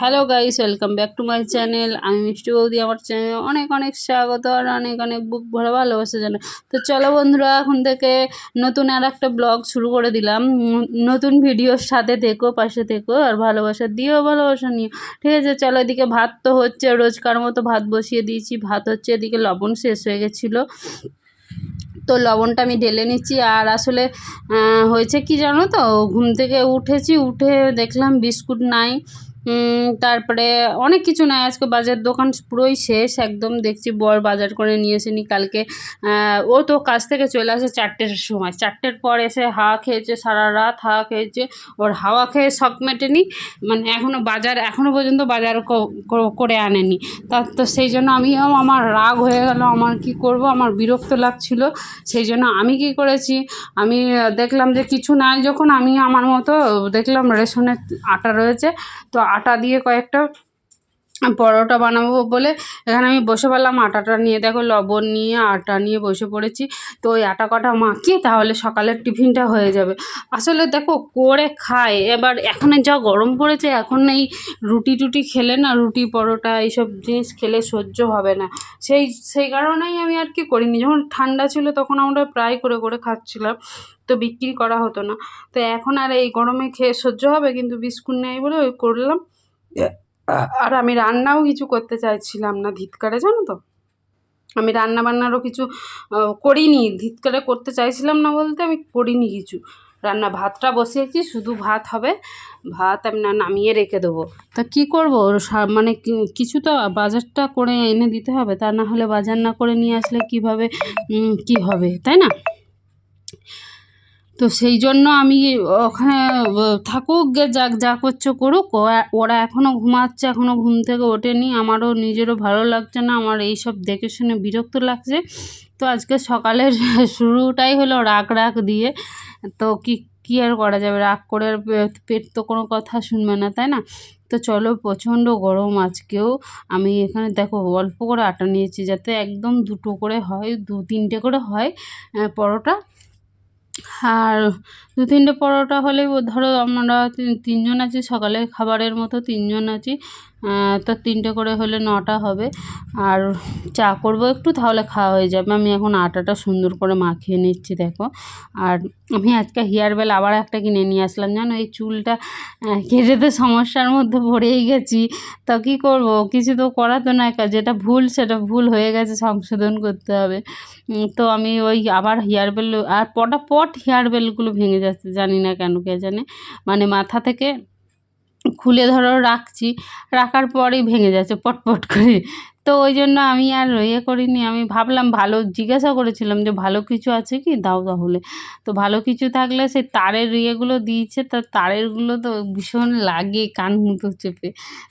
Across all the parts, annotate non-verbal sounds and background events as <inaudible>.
Hello guys welcome back to my channel আমি মিষ্টি বৌদি, আমার চ্যানেলে অনেক অনেক স্বাগত আর অনেক অনেক বুক ভরা ভালোবাসা জানাই। তো চলো বন্ধুরা, এখন থেকে নতুন আর একটা ব্লগ শুরু করে দিলাম। নতুন ভিডিওর সাথে থেকো, পাশে থেকো আর ভালোবাসা দিও, ভালোবাসা নিও। ঠিক আছে, চলো এদিকে ভাত তো হচ্ছে, রোজকার মতো ভাত বসিয়ে দিয়েছি। ভাত হচ্ছে এদিকে লবণ শেষ হয়ে গেছিল। তো লবণটা আমি ঢেলে নিচ্ছি আর আসলে হয়েছে কি জানো তো? ঘুম থেকে উঠেছি, উঠে দেখলাম বিস্কুট নাই। তারপরে অনেক কিছু নাই, আজকে বাজার দোকান পুরোই শেষ, একদম দেখছি বর বাজার করে নিয়ে এসেনি কালকে। ও তো কাজ থেকে চলে আসে চারটের সময়, চারটের পর এসে হাওয়া খেয়েছে, সারা রাত হাওয়া খেয়েছে, ওর হাওয়া খেয়ে শখ মেটেনি মানে এখনও বাজার এখনও পর্যন্ত বাজার করে আনেনি। তা, তো সেই জন্য আমিও, আমার রাগ হয়ে গেল, আমার কি করব, আমার বিরক্ত লাগছিল, সেই জন্য আমি কি করেছি, আমি দেখলাম যে কিছু নাই, যখন আমি আমার মতো, দেখলাম রেশনের আটা রয়েছে, তো আটা দিয়ে কয়েকটা পরোটা বানাবো বলে এখানে আমি বসে পড়লাম, আটাটা নিয়ে দেখো, লবণ নিয়ে, আটা নিয়ে বসে পড়েছি। তো ওই আটা কটা মাখিয়ে তাহলে সকালের টিফিনটা হয়ে যাবে। আসলে দেখো করে খায়, এবার এখন যা গরম পড়েছে, এখন এই রুটি টুটি খেলে না, রুটি, পরোটা এইসব জিনিস খেলে সহ্য হবে না। সেই সেই কারণেই আমি আর কি করিনি। যখন ঠান্ডা ছিল তখন আমরা প্রায় করে করে খাচ্ছিলাম, তো বিক্রি করা হতো না। তো এখন আর এই গরমে খেয়ে সহ্য হবে, কিন্তু বিস্কুট নেই বলে ওই করলাম। আর আমি রান্নাও কিছু করতে চাইছিলাম না ধিৎকারে, জানো তো? আমি রান্না বান্নারও কিছু করিনি। ধিৎকারে করতে চাইছিলাম না বলতে আমি করিনি কিছু। রান্না ভাতটা বসিয়েছি, শুধু ভাত হবে। ভাত আমি না, নামিয়ে রেখে দেবো। তা কী করব? মানে কিছু তো বাজারটা করে এনে দিতে হবে। তা না হলে বাজার না করে নিয়ে আসলে কীভাবে কী হবে, তাই না? তো সেই জন্য আমি, ওখানে থাকুক গে যাক যা করছে করুক ওরা এখনও ঘুমাচ্ছে এখনও ঘুম থেকে ওঠেনি, আমারও নিজেরও ভালো লাগছে না, আমার এই সব দেখে শুনে বিরক্ত লাগছে। তো আজকে সকালের <laughs> শুরুটাই হলো রাগ রাগ দিয়ে, তো কি, কী আর করা যাবে? রাগ করে আর পেট তো কোনো কথা শুনবে না, তাই না? তো চলো, প্রচণ্ড গরম আজকেও, আমি এখানে দেখো অল্প করে আটা নিয়েছি, যাতে একদম দুটো করে হয় দু তিনটে করে হয় পরোটা। আর দু তিনটে পরোটা হলে ধরো আমরা তিনজন আছি সকালে খাবারের মতো তিনজন আছি। তো তিনটে করে হলে নটা হবে। আর চা করব একটু, তাহলে খাওয়া হয়ে যাবে। আমি এখন আটাটা সুন্দর করে মাখিয়ে নিচ্ছি, দেখো। আর আমি আজকে হেয়ার বেল আবার একটা কিনে নিয়ে আসলাম, জানো? এই চুলটা কেটে তো সমস্যার মধ্যে পড়েই গেছি। তা কী করব? কিছু তো করা তো না যেটা ভুল সেটা ভুল হয়ে গেছে, সংশোধন করতে হবে। তো আমি ওই আবার হেয়ার বেল আর পটা পট হেয়ার বেলগুলো ভেঙে যাচ্ছে জানি না কেন, কে জানে? মানে মাথা থেকে খুলে ধরো রাখছি, রাখার পরেই ভেঙে যাচ্ছে, পটপট করে। তো ওই জন্য আমি আর ইয়ে করিনি। আমি ভাবলাম ভালো জিজ্ঞাসা করেছিলাম যে ভালো কিছু আছে কি? দাও তাহলে। তো ভালো কিছু থাকলে সেই তারের ইয়েগুলো দিয়েছে। তা তারেরগুলো তো ভীষণ লাগে কান মুতো চেপে।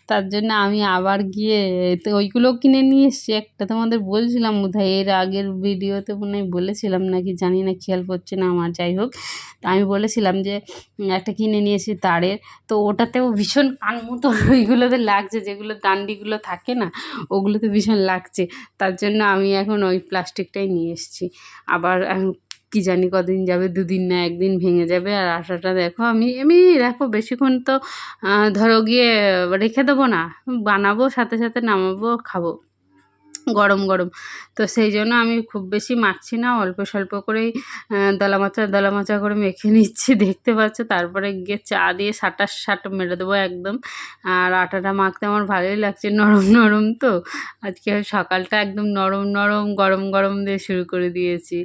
তার জন্য আমি আবার গিয়ে তো ওইগুলো কিনে নিয়ে এসেছি। একটা তোমাদের বলছিলাম বোধহয়, এর আগের ভিডিওতে মনে হয় বলেছিলাম নাকি? জানি না, খেয়াল করছে না আমার, যাই হোক। তা আমি বলেছিলাম যে, একটা কিনে নিয়েছি তারের। তো ওটাতেও ভীষণ কান মতো। <laughs> ওইগুলোতে লাগছে, যেগুলো ডান্ডিগুলো থাকে না, ওগুলোতে ভীষণ লাগছে। তার জন্য আমি এখন ওই প্লাস্টিকটাই নিয়ে এসেছি। আবার এখন কী জানি কদিন যাবে, দুদিন না একদিন ভেঙে যাবে। আর আটাটা দেখো, আমি এমনি দেখো বেশিক্ষণ তো ধরো গিয়ে রেখে দেবো না, বানাবো, সাথে সাথে নামাবো, খাব। গরম গরম। তো সেই জন্য আমি খুব বেশি মাখছি না অল্প স্বল্প করেই আহ, দলা মাচা দলা মাচা করে মেখে নিচ্ছি <laughs> দেখতে পাচ্ছ। তারপরে গিয়ে চা দিয়ে সাটার সাট মেরে দেবো একদম। আর আটাটা মাখতে আমার ভালোই লাগছে নরম নরম তো। আজকে সকালটা একদম নরম নরম গরম গরম দিয়ে শুরু করে দিয়েছি।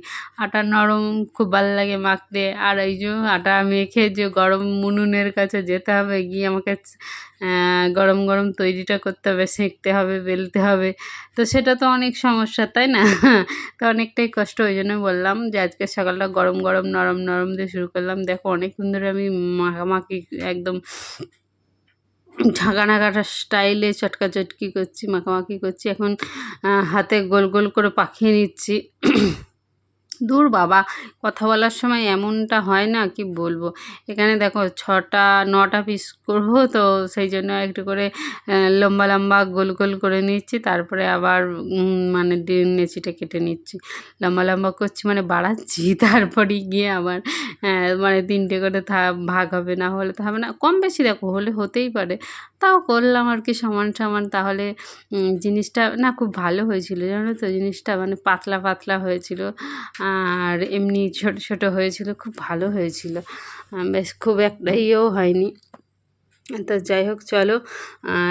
আটা নরম খুব ভালো লাগে মাখতে। আর এই যে আটা মেখে যে গরম মুনুনের কাছে যেতে হবে গিয়ে আমাকে গরম গরম তৈরিটা করতে হবে, সেঁকতে হবে, বেলতে হবে। তো সেটা তো অনেক সমস্যা, তাই না? <laughs> তো অনেকটাই কষ্ট, ওই জন্য বললাম যে আজকে সকালটা গরম গরম, নরম নরম দিয়ে শুরু করলাম। দেখো, অনেকক্ষণ ধরে আমি মাখামাখি একদম ঢাকা ঢাকাটা স্টাইলে চটকা চটকি করছি, মাখামাখি করছি। এখন হাতে গোল গোল করে পাখিয়ে নিচ্ছি। <clears throat> দূর বাবা, কথা বলার সময় এমনটা হয় না কি বলব? এখানে দেখো ছটা, নটা পিস করব তো সেই জন্য একটু করে লম্বা লম্বা গোল গোল করে নিচ্ছি, তারপরে আবার মানে নেচিটা কেটে নিচ্ছি। লম্বা লম্বা করছি মানে বাড়াচ্ছি <laughs> তারপরে গিয়ে আবার মানে তিনটে করে ভাগ হবে না হলে তো হবে না। কম বেশি দেখো, হলে হতেই পারে। তাও করলাম আর কি সমান সমান, তাহলে জিনিসটা না খুব ভালো হয়েছিল জানো তো? জিনিসটা মানে পাতলা পাতলা হয়েছিল। আর এমনি ছোট ছোট হয়েছিল, খুব ভালো হয়েছিল। বেশ খুব একটা ইয়েও হয়নি। তো যাই হোক, চলো।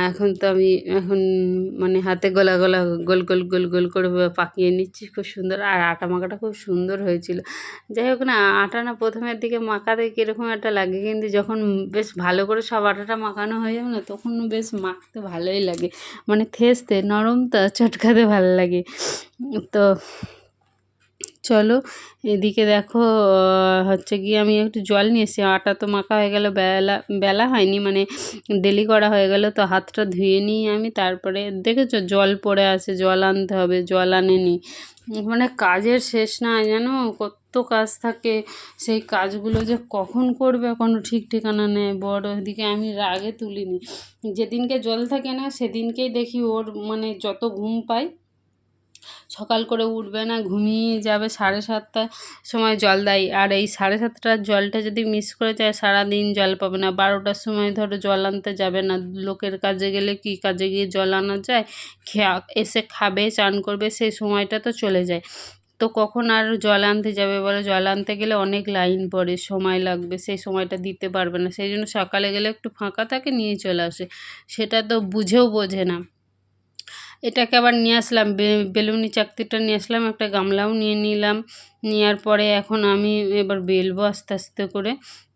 এখন তো আমি এখন মানে হাতে গলা গলা, গোল গোল গোল গোল করে পাকিয়ে নিচ্ছি, খুব সুন্দর। আর আটা মাখাটা খুব সুন্দর হয়েছিল। যাই হোক না, আটা না প্রথমের দিকে মাখাতে কীরকম একটা লাগে, কিন্তু যখন বেশ ভালো করে সব আটাটা মাখানো হয়ে যাবে না, তখন বেশ মাখতে ভালোই লাগে। মানে থেসতে, নরম তো, চটকাতে ভালো লাগে। তো চলো, এদিকে দেখো হচ্ছে গিয়ে আমি একটু জল নিয়ে এসেছি। আটা তো মাখা হয়ে গেল, বেলা বেলা হয়নি মানে ডেলি করা হয়ে গেল, তো হাতটা ধুয়ে নিই আমি, তারপরে দেখেছ জল পড়ে আছে, জল আনতে হবে, জল আনে আনেনি। মানে কাজের শেষ না, জানো? কত কাজ থাকে, সেই কাজগুলো যে কখন করবে কোনো ঠিক ঠিকানা নেই, বড় এদিকে আমি রাগে তুলিনি। যেদিনকে জল থাকে না, সেদিনকেই দেখি ওর মানে যত ঘুম পাই সকাল করে উঠবে না, ঘুমিয়ে যাবে সাড়ে সাতটার সময় জল দেয়। আর এই সাড়ে সাতটার জলটা যদি মিস করে যায়, সারাদিন জল পাবে না। বারোটার সময় ধরো জল আনতে যাবে না। লোকের কাজে গেলে কি কাজে গিয়ে জল আনা যায়? খেয়া, এসে খাবে, চান করবে, সেই সময়টা তো চলে যায়। তো কখন আর জল আনতে যাবে বলে? জল আনতে গেলে অনেক লাইন পড়ে, সময় লাগবে, সেই সময়টা দিতে পারবে না। সেই জন্য সকালে গেলে একটু ফাঁকা থাকে, নিয়ে চলে আসে। সেটা তো বুঝেও বোঝে না। এটাকে আবার নিয়ে আসলাম বেলুনি চাকতিটা নিয়ে আসলাম, একটা গামলাও নিয়ে নিলাম। নেওয়ার পরে এখন আমি এবার বেলবো আস্তে আস্তে করে।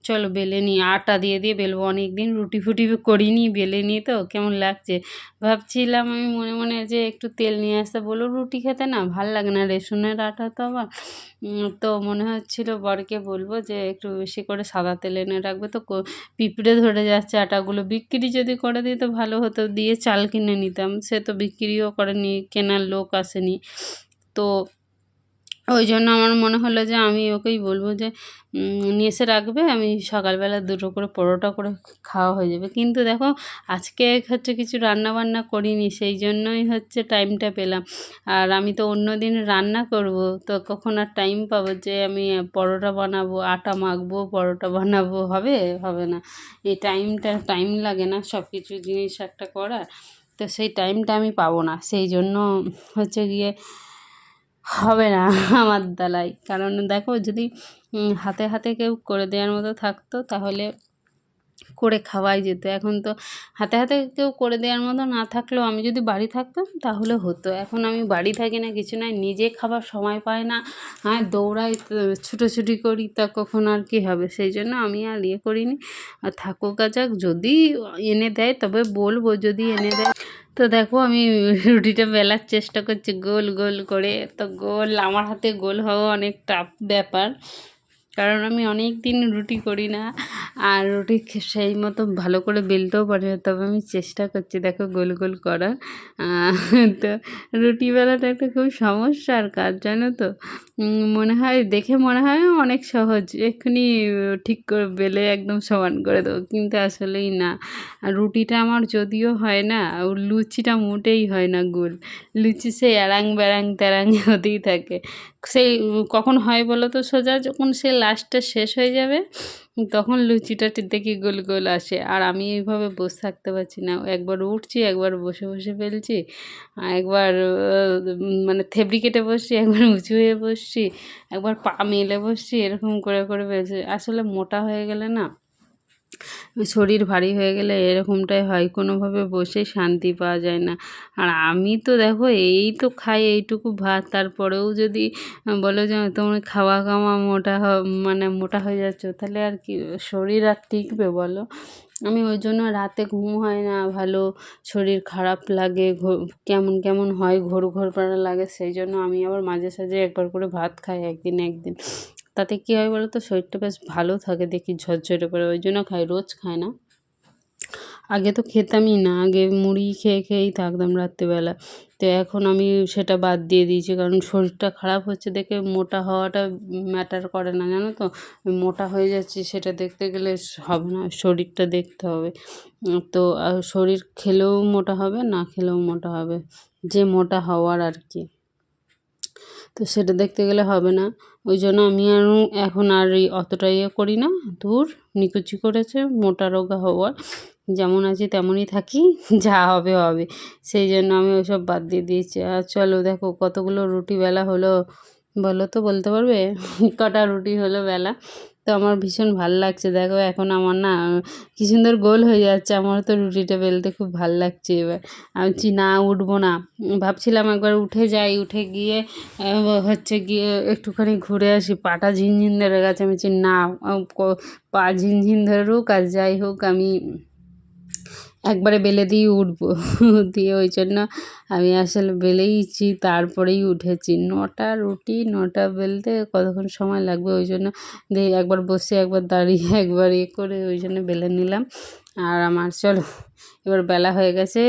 চলো বেলে নিই আটা দিয়ে দিয়ে বেলবো। অনেক দিন রুটি ফুটি করিনি, বেলে নিই তো কেমন লাগছে? ভাবছিলাম আমি মনে মনে যে একটু তেল নিয়ে আসতে। বলো রুটি খেতে না ভালো লাগে না, রেশনের আটা তো আবার। তো মনে হচ্ছিল বরকে বলব যে একটু বেশি করে সাদা তেল এনে রাখবে। তো পিঁপড়ে ধরে যাচ্ছে আটাগুলো। বিক্রি যদি করে দিত ভালো হতো, দিয়ে চাল কিনে নিতাম। সে তো বিক্রিও করেনি, কেনার লোক আসেনি। তো ওই জন্য আমার মনে হলো যে আমি ওকেই বলব যে নিয়ে এসে রাখবে, আমি সকালবেলা দুটো করে পরোটা করে খাওয়া হয়ে যাবে। কিন্তু দেখো, আজকে হচ্ছে কিছু রান্না বান্না করিনি, সেই জন্যই হচ্ছে টাইমটা পেলাম। আর আমি তো অন্য দিন রান্না করব, তো কখন আর টাইম পাবো যে আমি পরোটা বানাবো, আটা মাখবো, পরোটা বানাবো, হবে? হবে না। এই টাইমটা টাইম লাগে না সব কিছু জিনিস একটা করার, তো সেই টাইমটা আমি পাবো না। সেই জন্য হচ্ছে গিয়ে হবে না আমার দ্বারাই কারণ দেখো যদি হাতে হাতে কেউ করে দেওয়ার মতো থাকতো তাহলে করে খাওয়াই যেত। এখন তো হাতে হাতে কেউ করে দেওয়ার মতো না থাকলেও আমি যদি বাড়ি থাকতাম তাহলে হতো। এখন আমি বাড়ি থাকি না, কিছু নাই নিজে খাবার সময় পাই না। হ্যাঁ দৌড়াই ছুটোছুটি করি তা কখন আর কি হবে? সেই জন্য আমি আর ইয়ে করিনি। আর থাকুক যাক, যদি এনে দেয় তবে বলব, যদি এনে দেয়। তো দেখো আমি রুটিটা বেলার চেষ্টা করছি, গোল গোল করে। তো গোল, আমার হাতে গোল হওয়া অনেক টাফ ব্যাপার। কারণ আমি অনেক দিন রুটি করি না। আর রুটি সেই মতো ভালো করে বেলতেও পারি না। তবে আমি চেষ্টা করছি, দেখো গোল গোল করার। তো রুটি বেলাটা একটা খুব সমস্যার কাজ, জানো তো? মনে হয়, দেখে মনে হয় অনেক সহজ। এক্ষুনি ঠিক করে বেলে একদম সমান করে দেবো, কিন্তু আসলেই না। রুটিটা আমার যদিও হয় না লুচিটা মোটেই হয় না গোল। লুচি সেই এড়াং বেড়াং তেরাং হতেই থাকে। সেই কখন হয় বলো তো সোজা? যখন সে লাস্টটা শেষ হয়ে যাবে, তখন লুচিটা দেখি গোল গোল আসে। আর আমি এইভাবে বসে থাকতে পারছি না। একবার উঠছি, একবার বসে বসে ফেলছি, একবার মানে থেবড়ি কেটে বসছি, একবার উঁচু হয়ে বসছি, একবার পা মেলে বসছি, এরকম করে করে ফেলছি। আসলে মোটা হয়ে গেলে না শরীর ভারী হয়ে গেলে এরকমটাই হয়, কোনোভাবে বসে শান্তি পাওয়া যায় না। আর আমি তো দেখো এই তো খাই এইটুকু ভাত, তারপরেও যদি বলো যে তুমি খাওয়া খাওয়া মোটা মানে মোটা হয়ে যাচ্ছ, তাহলে আর কি শরীর আর টিকবে বলো? আমি ওই জন্য রাতে ঘুম হয় না, ভালো শরীর খারাপ লাগে কেমন কেমন হয়, ঘোর ঘোর পাড়া লাগে, সেই জন্য আমি আবার মাঝে সাঝে একবার করে ভাত খাই একদিন একদিন। তাতে কী হয় বলো তো শরীরটা বেশ ভালো থাকে দেখি ঝরঝরে করে ওই জন্য খাই, রোজ খায় না। আগে তো খেতামই না, আগে মুড়ি খেয়ে খেয়েই থাকতাম রাত্রিবেলা। তো এখন আমি সেটা বাদ দিয়ে দিয়েছি, কারণ শরীরটা খারাপ হচ্ছে দেখে মোটা হওয়াটা ম্যাটার করে না, জানো তো? মোটা হয়ে যাচ্ছি সেটা দেখতে গেলে হবে না, শরীরটা দেখতে হবে। তো শরীর খেলেও মোটা হবে, না খেলেও মোটা হবে, যে মোটা হওয়ার আর কি। তো সেটা দেখতে গেলে হবে না। ওই জন্য আমি আর এখন আর এই অতটা ইয়ে করি না। দূর নিকুচি করেছে, মোটা রোগা হওয়ার। যেমন আছি তেমনই থাকি, <laughs> যা হবে হবে। সেই জন্য আমি ওইসব বাদ দিয়ে দিয়েছি। আর চলো দেখো, কতগুলো রুটি বেলা হলো। বলো তো, বলতে পারবে? <laughs> কটা রুটি হলো বেলা? তো আমার ভীষণ ভালো লাগছে। দেখো এখন আমার না, কি সুন্দর গোল হয়ে যাচ্ছে। আমার তো রুটিটা বেলতে খুব ভালো লাগছে এবার। আমি বলছি, না, উঠবো না। ভাবছিলাম একবার উঠে যাই। উঠে গিয়ে হচ্ছে গিয়ে একটুখানি ঘুরে আসি। পাটা ঝিনঝিন ধরে গেছে। আমি বলছি, না পা ঝিনঝিন ধরুক আর যাই হোক, আমি একবারে বেলে দিয়ে উঠব, দিয়ে ওই জন্য আমি আসলে বেলেইছি, তারপরেই উঠেছি। নটা রুটি, নটা বেলতে কতক্ষণ সময় লাগবে ওই জন্য দিয়ে একবার বসে, একবার দাঁড়িয়ে, <laughs> একবার ইয়ে করে ওই জন্য বেলে নিলাম। আর আমার চলো, এবার বেলা হয়ে গেছে,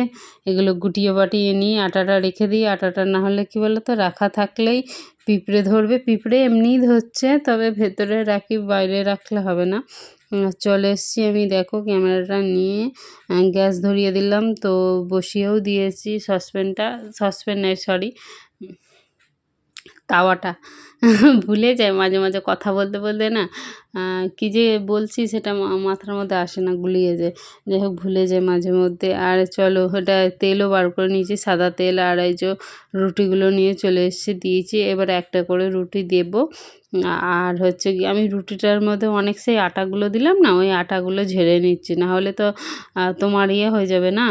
এগুলো গুটিয়ে বাটিয়ে নিয়ে আটাটা রেখে দিই। আটাটা না হলে কী বলো তো রাখা থাকলেই পিঁপড়ে ধরবে। পিঁপড়ে এমনিই ধরছে, তবে ভেতরে রাখি, বাইরে রাখলে হবে না। চলে এসেছি আমি, দেখো ক্যামেরাটা নিয়ে গ্যাস ধরিয়ে দিলাম, তো বসিয়েও দিয়েছি সসপ্যানটা সসপ্যান নাই সরি তাওয়াটা। ভুলে যায় মাঝে মাঝে কথা বলতে বলতে না কী যে বলছি সেটা মাথার মধ্যে আসে না, গুলিয়ে যায়। যাই হোক, ভুলে যায় মাঝে মধ্যে। আর চলো, ওটা তেলও বার করে নিয়েছি, সাদা তেল আর এই যে রুটিগুলো নিয়ে চলে এসেছি, দিয়েছি। এবার একটা করে রুটি দেবো। আর হচ্ছে কি আমি রুটিটার মধ্যে অনেক সেই আটাগুলো দিলাম না, ওই আটাগুলো ঝেড়ে নিচ্ছি। না হলে তো তোমার ইয়ে হয়ে যাবে না,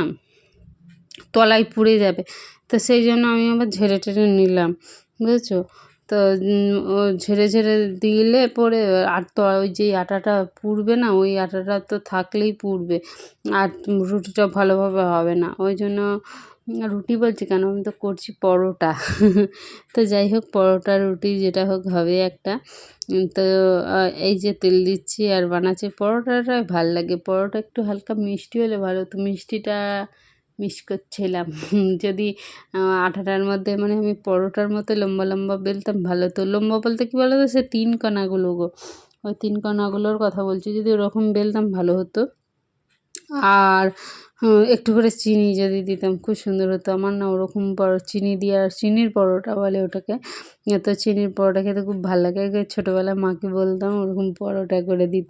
তলায় পুড়ে যাবে। তো সেই জন্য আমি আবার ঝেড়ে টেড়ে নিলাম। বুঝেছ? তো ঝেড়ে ঝেড়ে দিলে পরে আর তো ওই যে আটাটা পুড়বে না, ওই আটাটা তো থাকলেই পুড়বে। আর রুটিটা ভালোভাবে হবে না। ওই জন্য রুটি বলছি কেন? আমি তো করছি পরোটা। <laughs> তো যাই হোক, পরোটা, রুটি, যেটা হোক হবে একটা। তো এই যে তেল দিচ্ছি আর বানাচ্ছি পরোটাটা ভালো লাগে। পরোটা একটু হালকা মিষ্টি হলে ভালো। তো মিষ্টিটা মিস করছিলাম। যদি আঠাটার মধ্যে মানে আমি পরোটার মতো লম্বা লম্বা বেলতাম, ভালো। তো লম্বা বলতে কী বলো তো সে তিন কণাগুলো গো। ওই তিন কণাগুলোর কথা বলছি, যদি ওরকম বেলতাম, ভালো হতো। আর একটু করে চিনি যদি দিতাম, খুব সুন্দর হতো। আমার না ওরকম বড় চিনি দিয়ে আর চিনির পরোটা বলে ওটাকে। তো চিনির পরোটা খেতে খুব ভালো লাগে। ছোটোবেলায় মাকে বলতাম ওরকম পরোটা করে দিত।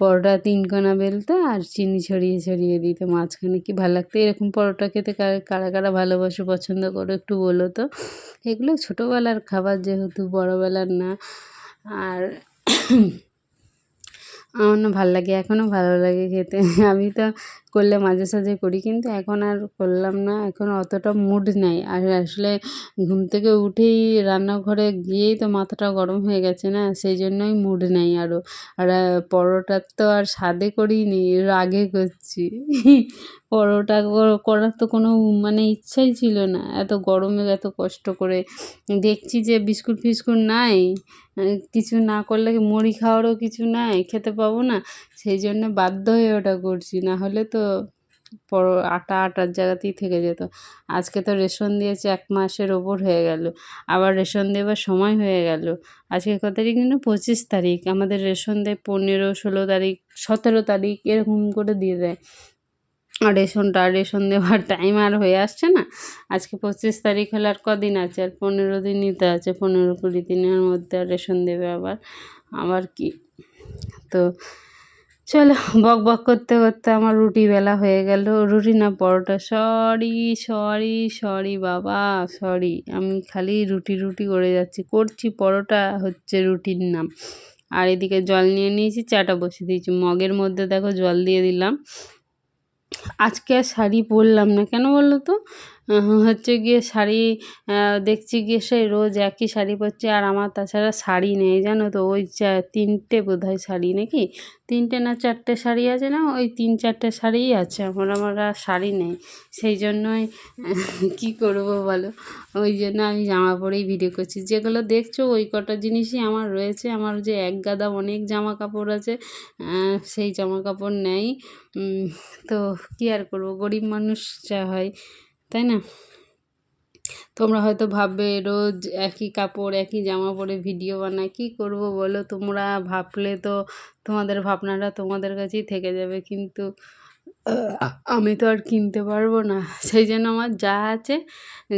পরোটা তিনকোনা বেলতো আর চিনি ছড়িয়ে ছড়িয়ে দিত। মাঝখানে কি ভালো লাগতো? এরকম পরোটা খেতে কারা কারা ভালোবাসো, পছন্দ করো, একটু বলো তো। এগুলো ছোটোবেলার খাবার যেহেতু, বড়োবেলার না। আর আমার না ভালো লাগে এখনও ভালো লাগে খেতে। <laughs> আমি তো করলে মাঝে সাঝে করি, কিন্তু এখন আর করলাম না। এখন অতটা মুড নেই। আর আসলে ঘুম থেকে উঠেই রান্নাঘরে গিয়েই তো মাথাটা গরম হয়ে গেছে না, সেই জন্যই মুড নেই আরও আর পরোটার তো আর স্বাদে করিনি রাগে করছি। <laughs> পরোটা করার তো কোনো মানে ইচ্ছাই ছিল না। এত গরমে এত কষ্ট করে। দেখছি যে বিস্কুট ফিস্কুট নাই। কিছু না করলে মুড়ি খাওয়ারও কিছু নাই, খেতে পাবো না। সেই জন্য বাধ্য হয়ে ওটা করছি। না হলে তো পরো, আটা আটার জায়গাতেই থেকে যেত। আজকে তো রেশন দিয়েছে এক মাসের ওপর হয়ে গেল। আবার রেশন দেবার সময় হয়ে গেল। আজকে কত তারিখ কিন্তু পঁচিশ তারিখ। আমাদের রেশন দেয় পনেরো, ষোলো তারিখ, সতেরো তারিখ এরকম করে দিয়ে দেয়। রেশনটা, রেশন দেওয়ার টাইম আর হয়ে আসছে না। আজকে পঁচিশ তারিখ হলে আর কদিন আছে? আর পনেরো দিন নিতে আছে, পনেরো কুড়ি দিনের মধ্যে আর রেশন দেবে আবার। আবার কি? তো চলো, বক বক করতে করতে আমার রুটি বেলা হয়ে গেল। রুটি না, পরোটা, সরি সরি সরি বাবা, সরি। আমি খালি রুটি রুটি করে যাচ্ছি। করছি পরোটা, হচ্ছে রুটির নাম। আর এদিকে জল নিয়ে নিয়েছি, চাটা বসিয়ে দিয়েছি। মগের মধ্যে দেখো জল দিয়ে দিলাম। আজকে আর শাড়ি পরলাম না। কেন বলো তো হচ্ছে গিয়ে শাড়ি দেখছি গিয়ে সেই রোজ একই শাড়ি পরছে আর আমার তাছাড়া শাড়ি নেই, জানো তো? ওই তিনটে বোধ হয় শাড়ি নাকি? তিনটে না চারটে শাড়ি আছে না? ওই তিন চারটে শাড়িই আছে, আমার আমার আর শাড়ি নেই। সেই জন্যই <laughs> কী করব বলো? ওই জন্য আমি জামা পরেই ভিডিও করছি। যেগুলো দেখছ, ওই কটা জিনিসই আমার রয়েছে। আমার যে এক গাদা অনেক জামা কাপড় আছে সেই জামা কাপড় নেই। তো কী আর করব? গরিব মানুষ যা হয়। তাই না? তোমরা হয়তো ভাববে, রোজ একই কাপড়, একই জামা পরে ভিডিও বানায়, কি করব বলো? তোমরা ভাবলে তো তোমাদের ভাবনাটা তোমাদের কাছেই থেকে যাবে। কিন্তু আমি তো আর কিনতে পারব না। সেই জন্য আমার যা আছে,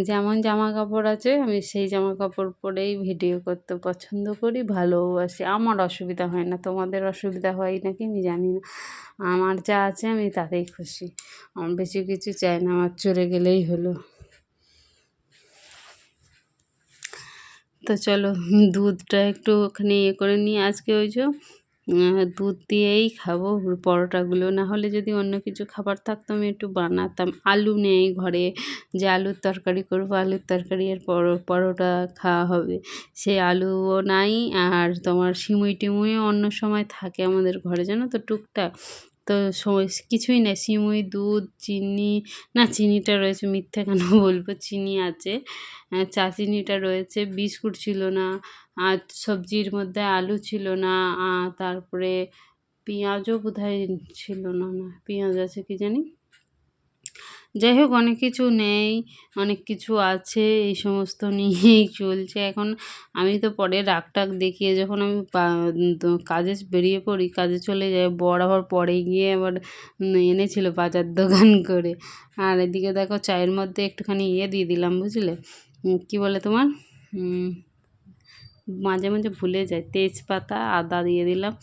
যেমন জামা কাপড় আছে, আমি সেই জামা কাপড় পরেই ভিডিও করতে পছন্দ করি ভালোবাসি আমার অসুবিধা হয় না। তোমাদের অসুবিধা হয় নাকি আমি জানি না। আমার যা আছে আমি তাতেই খুশি। আমার বেশি কিছু চাই না, আমার চলে গেলেই হলো। তো চলো, দুধটা একটু ওখানে ইয়ে করে নিয়ে আজকে ওই যে দুধ দিয়েই খাব, পরোটাগুলো। না হলে যদি অন্য কিছু খাবার থাকতো, আমি একটু বানাতাম। আলু নেই ঘরে, যে আলুর তরকারি করব, আলুর তরকারি আর পরোটা খাওয়া হবে। সে আলুও নাই, আর তোমার সিমুই টিমুইও অন্য সময় থাকে আমাদের ঘরে, জানো তো, টুকটাক। তো কিছুই নেই, সিমুই, দুধ, চিনি, না, চিনিটা রয়েছে, মিথ্যে কেন বলব? চিনি আছে। চা চিনিটা রয়েছে, বিস্কুট ছিল না আর সবজির মধ্যে আলু ছিল না তারপরে পেঁয়াজও বোধহয় ছিল না না, পেঁয়াজ আছে কি জানি। যাই হোক, অনেক কিছু নেই, অনেক কিছু আছে, এই সমস্ত নিয়েই <laughs> চলছে। এখন আমি তো পরে রাগ টাক দেখিয়ে যখন আমি কাজে বেরিয়ে পড়ি, কাজে চলে যাই, বর আবার পরে গিয়ে আবার এনেছিল বাজার দোকান করে। আর এদিকে দেখো, চায়ের মধ্যে একটুখানি ইয়ে দিয়ে দিলাম, বুঝলে? কী বলে তোমার? মাঝে মাঝে ভুলে যাই। তেজপাতা আদা দিয়ে দিলাম।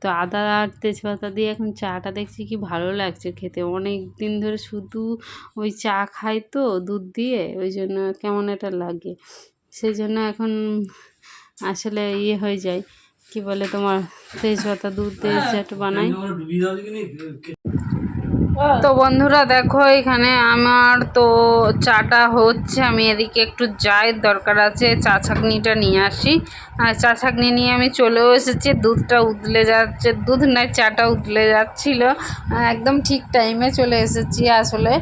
তো আদা আর তেজপাতা দিয়ে এখন চাটা দেখছি কি ভালো লাগছে খেতে। অনেক দিন ধরে শুধু ওই চা খাই তো দুধ দিয়ে ওই জন্য কেমন একটা লাগে। সেই জন্য এখন আসলে ইয়ে হয়ে যায় কি বলে তোমার তেজপাতা দুধ দিয়ে একটু বানাই। তো বন্ধুরা দেখো, এখানে আমার তো চাটা হচ্ছে, আমি এদিকে একটু যাই, দরকার আছে চা ছাঁকনিটা নিয়ে আসি। চা ছাঁকনি নিয়ে আমি চলেও এসেছি। দুধটা উতলে যাচ্ছে, দুধ নয়, চাটা উতলে যাচ্ছিল। একদম ঠিক টাইমে চলে এসেছি আসলে।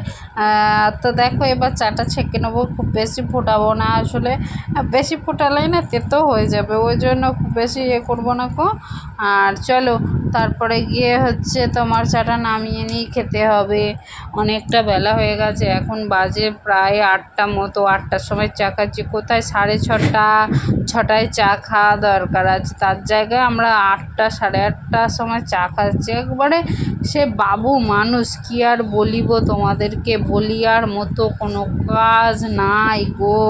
তো দেখো, এবার চাটা ছেঁকে নেব, খুব বেশি ফোটাবো না আসলে। বেশি ফোটালেই না তেতো হয়ে যাবে, ওই জন্য খুব বেশি ইয়ে করব না কো আর চলো, তারপরে গিয়ে হচ্ছে তোমার চাটা নামিয়ে নিয়ে খেতে হবে। অনেকটা বেলা হয়ে গেছে, এখন বাজে প্রায় আটটা মতো, আটটার সময় চা খাচ্ছি। কোথায়? সাড়ে ছটা, ছটায় চা খাওয়া দরকার আছে। তার জায়গায় আমরা আটটা, সাড়ে আটটার সময় চা খাচ্ছি। একবারে সে বাবু মানুষ, কি আর বলিব তোমাদেরকে? বলিয়ার মতো কোনো কাজ নাই গো।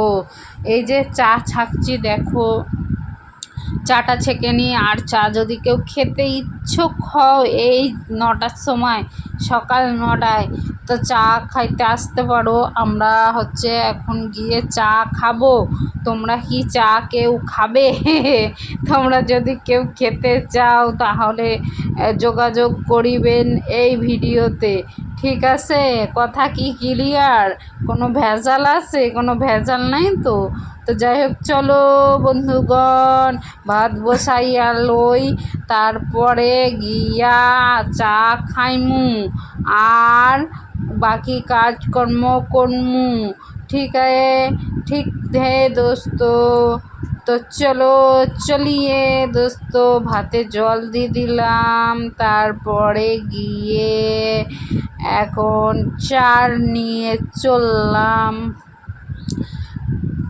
এই যে চা ছাকছি, দেখো। চাটা ছেঁকে নিয়ে আর চা যদি কেউ খেতে ইচ্ছুক হও এই নটার সময়, সকাল নটায়, তো চা খাইতে আসতে পারো। আমরা হচ্ছে এখন গিয়ে চা খাব। তোমরা কি চা কেউ খাবে? <laughs> তোমরা যদি কেউ খেতে চাও তাহলে যোগাযোগ করিবেন এই ভিডিওতে। ঠিক আছে, কথা কি ক্লিয়ার কোনো ভেজাল আছে? কোনো ভেজাল নাই তো? তো যাই হোক, চলো বন্ধুগণ, ভাত বসাইয়া লই, তারপরে গিয়া চা খাইমু। আর বাকি কাজকর্ম করমু। ঠিক আছে? ঠিক হে দোস্ত। তো চলো, চলিয়ে দোস্ত, ভাতে জল দিয়ে দিলাম। তারপরে গিয়ে এখন চার নিয়ে চললাম।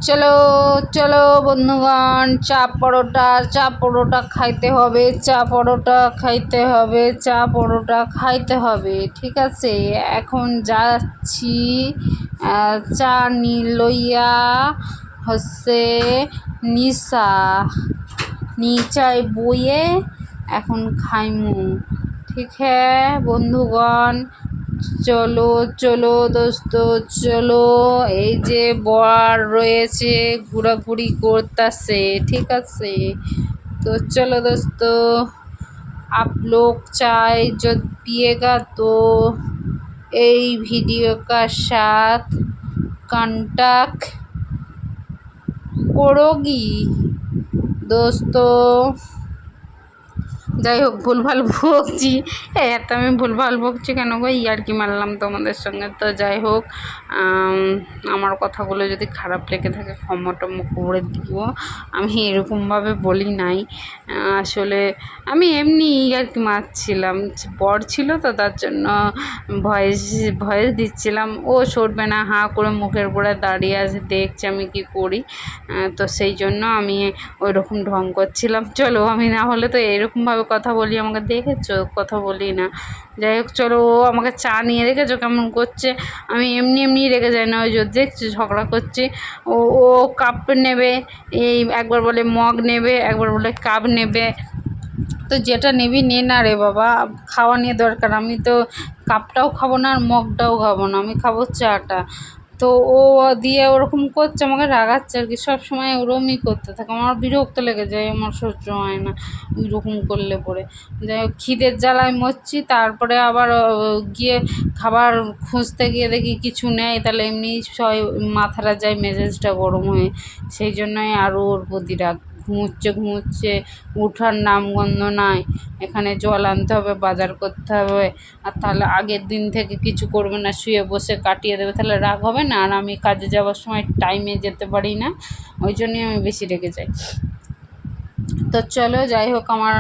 চলো চলো বন্ধুগণ, চা পরোটা চা পরোটা খাইতে হবে, চা পরোটা খাইতে হবে, চা পরোটা খাইতে হবে, ঠিক আছে? এখন যাচ্ছি চা নি লইয়া হচ্ছে নিশা নিচায় বইয়ে এখন খাইমু, ঠিক হ্যাঁ বন্ধুগণ? চলো চলো দোস্ত চলো এই যে বর রয়েছে ঘোরাঘুরি করতেছে ঠিক আছে তো চলো দোস্ত आप लोग चाय जो पिएगा तो এই ভিডিও का साथ कांटेक्ट करोगी दोस्तों যাই হোক ভুলভাল বকছি। এত আমি ভুলভাল বকছি কেন গো? ইয়ার্কি মারলাম তোমাদের সঙ্গে। তো যাই হোক আমার কথাগুলো যদি খারাপ লেগে থাকে, ক্ষমা টম্মা করে দিও। আমি এরকমভাবে বলি নাই। আসলে আমি এমনি ইয়ার্কি মারছিলাম। বর ছিল তো, তার জন্য ভয়েস ভয়েস দিচ্ছিলাম। ও সরবে না, হাঁ করে মুখের উপরে দাঁড়িয়ে আছে, দেখছে আমি কি করি। তো সেই জন্য আমি ওই রকম ঢং করছিলাম। চলো, আমি না হলে তো এরকমভাবে কথা বলি, আমাকে দেখেছ? কথা বলি না। যাই হোক, চলো, ও আমাকে চা নিয়ে রেখেছো, কেমন করছে? আমি এমনি এমনি রেখে যাই না, ওই যে দেখছি, ঝগড়া করছি। ও ও কাপ নেবে, এই একবার বলে মগ নেবে, একবার বলে কাপ নেবে। তো যেটা নিবি, নে না রে বাবা, খাওয়া নিয়ে দরকার। আমি তো কাপটাও খাব না আর মগটাও খাব না, আমি খাব চাটা। তো ও দিয়ে ওরকম করছে, আমাকে রাগাচ্ছে আর কি। সবসময় ওরমই করতে থাকে। আমার বিরক্ত লেগে যায়, আমার সহ্য হয় না ওইরকম করলে পরে। যাই হোক, খিদের জ্বালায় মরছি, তারপরে আবার গিয়ে খাবার খুঁজতে গিয়ে দেখি কিছু নেয় তাহলে এমনি মাথাটা যায় মেজাজটা গরম হয়ে। সেই জন্যই আরও ওর প্রতি রাগ ঘুমোচ্ছে ঘুমোচ্ছে, উঠার নামগন্ধ নাই। এখানে জল আনতে হবে, বাজার করতে হবে। আর তাহলে আগের দিন থেকে কিছু করবে না, শুয়ে বসে কাটিয়ে দেবে। তাহলে রাগ হবে না? আর আমি কাজে যাওয়ার সময় টাইমে যেতে পারি না। ওই জন্যই আমি বেশি রেগে যাই। তো চলো, যাই হোক, আমার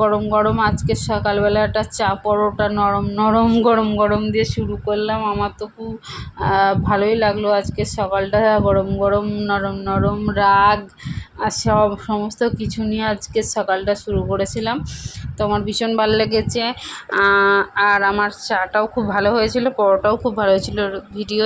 গরম গরম আজকে সকালবেলাটা চা পরোটা নরম নরম গরম গরম দিয়ে শুরু করলাম। আমার তো খুব ভালোই লাগল আজকে সকালটা, গরম গরম, নরম নরম, রাগ আর সব, সমস্ত কিছু নিয়ে আজকে সকালটা শুরু করেছিলাম। তো আমার ভীষণ ভালো লেগেছে আর আমার চাটাও খুব ভালো হয়েছিল, পরোটাও খুব ভালো হয়েছিল, ভিডিও